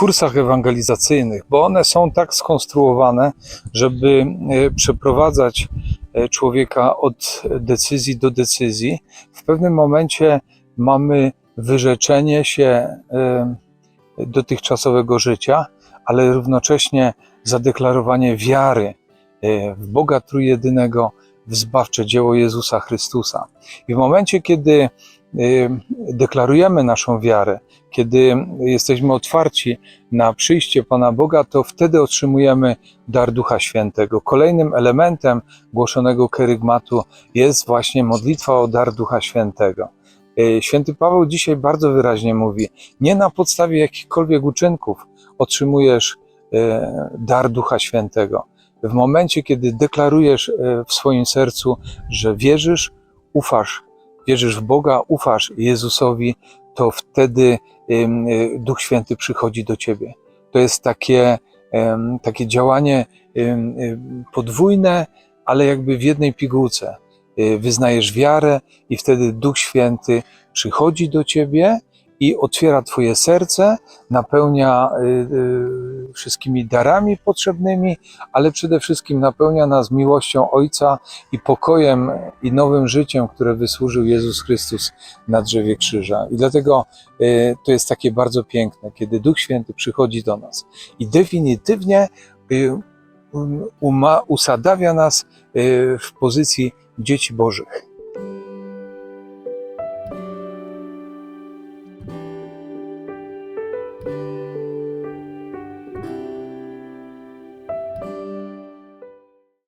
kursach ewangelizacyjnych, bo one są tak skonstruowane, żeby e, przeprowadzać e, człowieka od decyzji do decyzji. W pewnym momencie mamy wyrzeczenie się e, dotychczasowego życia, ale równocześnie zadeklarowanie wiary e, w Boga Trójjedynego, w zbawcze dzieło Jezusa Chrystusa. I w momencie, kiedy e, deklarujemy naszą wiarę, kiedy jesteśmy otwarci na przyjście Pana Boga, to wtedy otrzymujemy dar Ducha Świętego. Kolejnym elementem głoszonego kerygmatu jest właśnie modlitwa o dar Ducha Świętego. E, Święty Paweł dzisiaj bardzo wyraźnie mówi: Nie na podstawie jakichkolwiek uczynków otrzymujesz dar Ducha Świętego. W momencie, kiedy deklarujesz e, w swoim sercu, że wierzysz, ufasz, wierzysz w Boga, ufasz Jezusowi, to wtedy e, Duch Święty przychodzi do ciebie. To jest takie, takie działanie podwójne, ale jakby w jednej pigułce. E, Wyznajesz wiarę i wtedy Duch Święty przychodzi do ciebie i otwiera twoje serce, napełnia y, y, wszystkimi darami potrzebnymi, ale przede wszystkim napełnia nas miłością Ojca i pokojem i nowym życiem, które wysłużył Jezus Chrystus na drzewie krzyża. I dlatego y, to jest takie bardzo piękne, kiedy Duch Święty przychodzi do nas i definitywnie um, usadawia nas w pozycji dzieci Bożych.